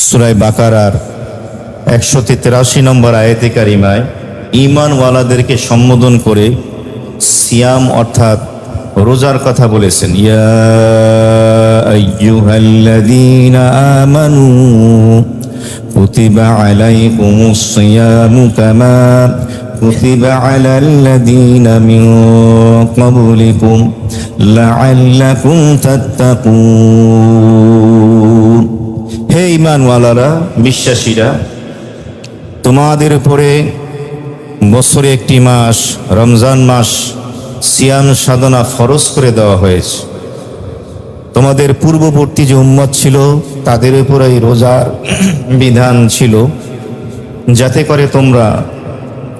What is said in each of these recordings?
সুরাই বাকারার একশো তেরাশি নম্বর আয়তে কারিমায় ইমানওয়ালাদেরকে সম্বোধন করে সিয়াম অর্থাৎ রোজার কথা বলেছেন আমানু আলাইকুমুস সিয়ামু কামা কুতিবা আলাল লাযীনা মিন ক্বাবলিকুম লাআল্লাকুম তাত্তাকুন। হে ইমানওয়ালারা বিশ্বাসীরা, তোমাদের উপরে বছরে একটি মাস, রমজান মাস, সিয়াম সাধনা ফরজ করে দেওয়া হয়েছে। তোমাদের পূর্ববর্তী যে উম্মত ছিল, তাদের উপর এই রোজার বিধান ছিল, যাতে করে তোমরা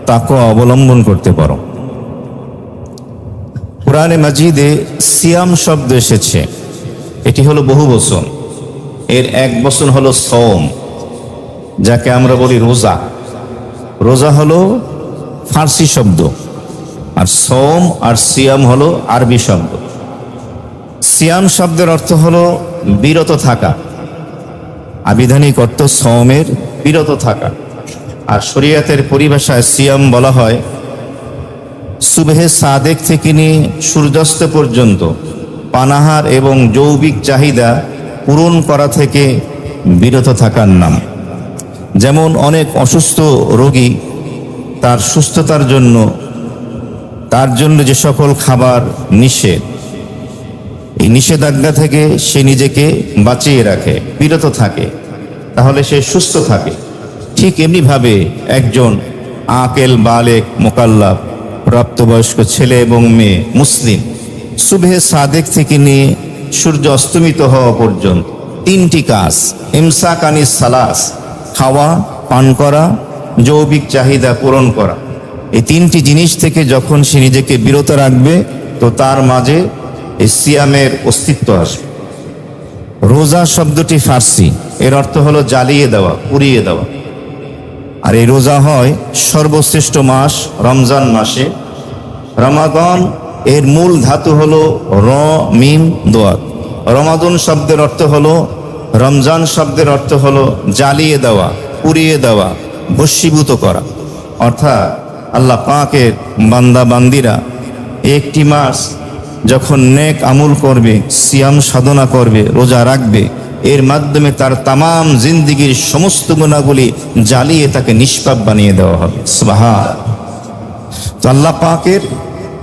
তাকে অবলম্বন করতে পারো। কোরআনে মাজিদে সিয়াম শব্দ এসেছে। এটি হলো বহু বচন। এর এক বচন হলো সওম, যাকে আমরা বলি রোজা। রোজা হলো ফার্সি শব্দ, আর সোম আর সিয়াম হলো আরবি শব্দ। সিয়াম শব্দের অর্থ হলো বিরত থাকা। আবিধানিক অর্থ সওমের বিরত থাকা। আর শরিয়াতের পরিভাষায় সিয়াম বলা হয়, সুবেহে সাদেক থেকে নিয়ে সূর্যাস্ত পর্যন্ত পানাহার এবং যৌবিক চাহিদা পূরণ করা থেকে বিরত থাকার নাম। যেমন অনেক অসুস্থ রোগী তার সুস্থতার জন্য, তার জন্য যে সকল খাবার নিষেধ, এই নিষেধাজ্ঞা থেকে সে নিজেকে বাঁচিয়ে রাখে, বিরত থাকে, তাহলে সে সুস্থ থাকে। ঠিক এমনিভাবে একজন আকেল, বালেক, মোকাল্লাব, প্রাপ্তবয়স্ক ছেলে এবং মেয়ে, মুসলিম, সুবেহে সাদেক থেকে নিয়ে সূর্য অস্তমিত হওয়া পর্যন্ত। তিনটি কাজ, ইমসাক আনিস সালাস, খাওয়া, পান করা, যৌবিক চাহিদা পূরণ করা। এই তিনটি জিনিস থেকে যখন সে নিজেকে বিরত রাখবে, তো তার মাঝে এই সিয়ামের অস্তিত্ব আসবে। রোজা শব্দটি ফার্সি, এর অর্থ হলো জ্বালিয়ে দেওয়া, পুড়িয়ে দেওয়া। আর এই রোজা হয় সর্বশ্রেষ্ঠ মাস, রমজান মাসে। রমাদন এর মূল ধাতু হলো র, মিম, দোয়াত। রমাদন শব্দের অর্থ হলো, রমজান শব্দের অর্থ হলো জ্বালিয়ে দেওয়া, পুড়িয়ে দেওয়া, ভস্মীভূত করা। অর্থাৎ আল্লাহ পাকের বান্দা, বান্দিরা একটি মাস যখন নেক আমল করবে, সিয়াম সাধনা করবে, রোজা রাখবে, এর মাধ্যমে তার তামাম জিন্দিগির সমস্ত গুণাগুলি জ্বালিয়ে তাকে নিষ্পাপ বানিয়ে দেওয়া হবে। তো আল্লাহ পাকের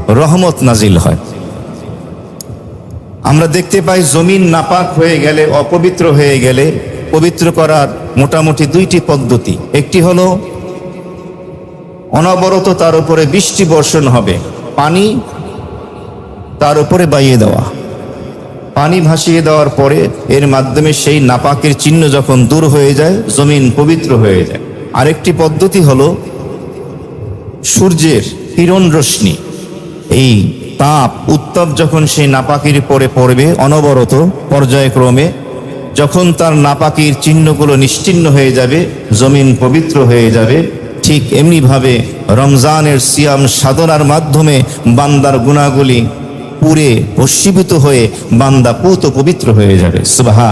রহমত নাজিল হয়। আমরা দেখতে পাই জমিন নাপাক হয়ে গেলে, অপবিত্র হয়ে গেলে, পবিত্র করার মোটামুটি দুইটি পদ্ধতি। একটি হলো, অনবরত তার উপরে বৃষ্টি বর্ষণ হবে, পানি তার উপরে বাইয়ে দেওয়া। পানি ভাসিয়ে দেওয়ার পরে এর মাধ্যমে সেই নাপাকের চিহ্ন যখন দূর হয়ে যায়, জমিন পবিত্র হয়ে যায়। আরেকটি পদ্ধতি হলো, সূর্যের কিরণ রশ্মি। এই তাপ উত্তাপ যখন সেই নাপাকির পরে পড়বে, অনবরত পর্যায়ক্রমে যখন তার নাপাকির চিহ্নগুলো নিশ্চিহ্ন হয়ে যাবে, জমিন পবিত্র হয়ে যাবে, ঠিক এমনিভাবে রমজানের সিয়াম সাধনার মাধ্যমে বান্দার গুণাগুলি পুরে ভস্মীভূত হয়ে বান্দা পুত পবিত্র হয়ে যাবে। সুবাহা